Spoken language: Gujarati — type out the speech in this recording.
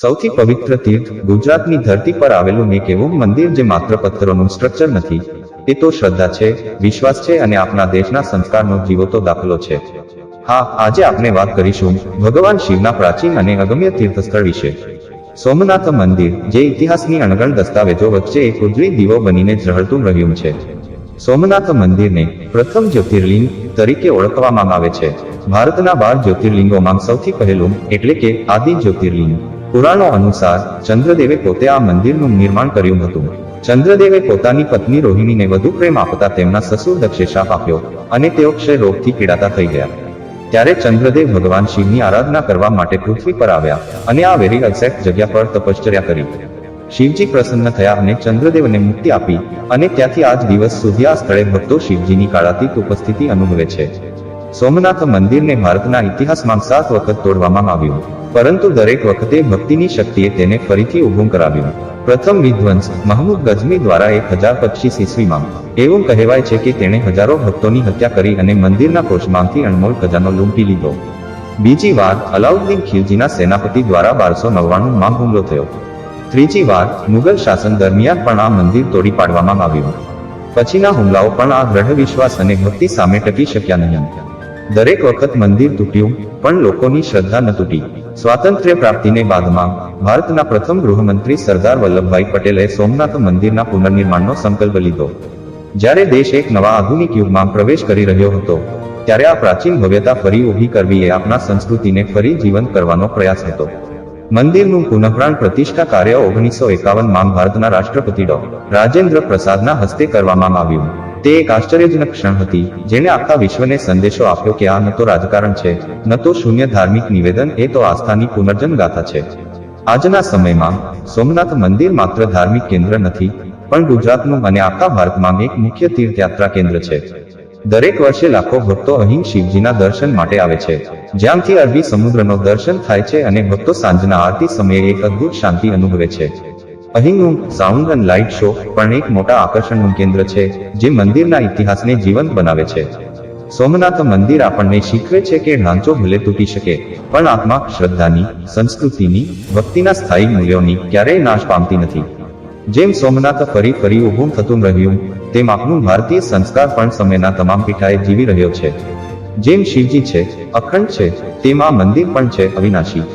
સૌથી પવિત્ર તીર્થ ગુજરાતની ધરતી પર આવેલું એક એવું મંદિર જે માત્ર પથ્થરોનું સ્ટ્રક્ચર નથી, તે તો શ્રદ્ધા છે, વિશ્વાસ છે અને આપણા દેશના સંસ્કારનો જીવતો દાખલો છે. હા, આજે આપણે વાત કરીશું ભગવાન શિવના પ્રાચીન અને અગમ્ય તીર્થસ્થળ વિશે. સોમનાથ મંદિર, જે ઇતિહાસની અણગણ દસ્તાવેજો વચ્ચે એક ઉજળી દીવો બનીને ઝળહળતું રહ્યું છે. સોમનાથ મંદિરને પ્રથમ જ્યોતિર્લિંગ તરીકે ઓળખવામાં આવે છે. ભારતના બાર જ્યોતિર્લિંગોમાં સૌથી પહેલું એટલે કે આદિ જ્યોતિર્લિંગ. પુરાણો અનુસાર ચંદ્રદેવે પોતે આ મંદિરનું નિર્માણ કર્યું હતું. ચંદ્રદેવે પોતાની પત્ની રોહિણીને વધુ પ્રેમ આપતા તેમના સસુર દક્ષે શાપ આપ્યો અને તેઓ ક્ષય રોગથી પીડાતા થઈ ગયા. ત્યારે ચંદ્રદેવ ભગવાન શિવની આરાધના કરવા માટે પૃથ્વી પર આવ્યા અને આ વેરી એક્ઝેક્ટ જગ્યા પર તપશ્ચર્યા કરી. શિવજી પ્રસન્ન થયા અને ચંદ્રદેવને મુક્તિ આપી અને ત્યાંથી આજ દિવસ સુધી આ સ્થળે ભક્તો શિવજીની કાળાતીત ઉપસ્થિતિ અનુભવે છે. સોમનાથ મંદિરને ભારતના ઇતિહાસમાં સાત વખત તોડવામાં આવ્યું. પરંતુ દરેક વખતે ભક્તિની શક્તિએ તેને ફરીથી ઉભું કરાવ્યું. પ્રથમ વિધ્વંસ મહમૂદ ગઝની દ્વારા એક હજાર પચીસ ઈસવીમાં. એવું કહેવાય છે કે તેણે હજારો ભક્તોની હત્યા કરી અને મંદિરના કોષમાંથી અણમોલ ખજાનો લૂંટી લીધો. બીજી વાર અલાઉદ્દીન ખિલજીના સેનાપતિ દ્વારા બારસો નવ્વાણું માં હુમલો થયો. ત્રીજી વાર મુગલ શાસન દરમિયાન પણ આ મંદિર તોડી પાડવામાં આવ્યું. પછીના હુમલાઓ પણ આ દ્રઢ વિશ્વાસ અને ભક્તિ સામે ટકી શક્યા નહીં. દરેક વખત મંદિર તૂટ્યું, પણ લોકોની શ્રદ્ધા ન તૂટી. સ્વાતંત્ર્ય પ્રાપ્તિને બાદમાં ભારતના પ્રથમ ગૃહમંત્રી સરદાર વલ્લભભાઈ પટેલે સોમનાથ મંદિરના પુનર્નિર્માણનો સંકલ્પ લીધો. જ્યારે દેશ એક નવા આધુનિક યુગમાં પ્રવેશ કરી રહ્યો હતો, ત્યારે આ પ્રાચીન ભવ્યતા ફરી ઊભી કરવી એ આપણા સંસ્કૃતિને ફરી જીવંત કરવાનો પ્રયાસ હતો. મંદિરનું પુનઃપ્રાણ પ્રતિષ્ઠા કાર્ય ઓગણીસો એકાવનમાં ભારતના રાષ્ટ્રપતિ ડો. રાજેન્દ્ર પ્રસાદના હસ્તે કરવામાં આવ્યું. તે એક આશ્ચર્યજનક ક્ષણ હતી, જેણે આખા વિશ્વને સંદેશો આપ્યો કે આ ન તો રાજકારણ છે, ન તો શૂન્ય ધાર્મિક નિવેદન, એ તો આસ્થાની પુનર્જન ગાથા છે. આજના સમયમાં, સોમનાથ મંદિર માત્ર ધાર્મિક કેન્દ્ર નથી, પણ ગુજરાતનું અને આખા ભારતમાં એક મુખ્ય તીર્થયાત્રા કેન્દ્ર છે. દરેક વર્ષે લાખો ભક્તો અહીં શિવજીના દર્શન માટે આવે છે. જ્યાંથી અરબી સમુદ્રનો દર્શન થાય છે અને ભક્તો સાંજના આરતી સમયે એક અદ્ભુત શાંતિ અનુભવે છે. અહીંનું સાઉન્ડ અને લાઇટ શો પણ એક મોટા આકર્ષણનું કેન્દ્ર છે, જે મંદિરના ઇતિહાસને જીવંત બનાવે છે. સોમનાથ મંદિર આપણને શીખવે છે કે ઢાંચો ભલે તૂટી શકે, પણ આત્મા શ્રદ્ધાની, સંસ્કૃતિની, ભક્તિના સ્થાયી મૂલ્યોની ક્યારેય નાશ પામતી નથી. જેમ સોમનાથ ફરી ફરી ઊભું થતું રહ્યું, તેમ આપણું ભારતીય સંસ્કાર પણ સમયના તમામ પીઠાએ જીવી રહ્યો છે. જેમ શિવજી છે, અખંડ છે, તેમ આ મંદિર પણ છે અવિનાશી.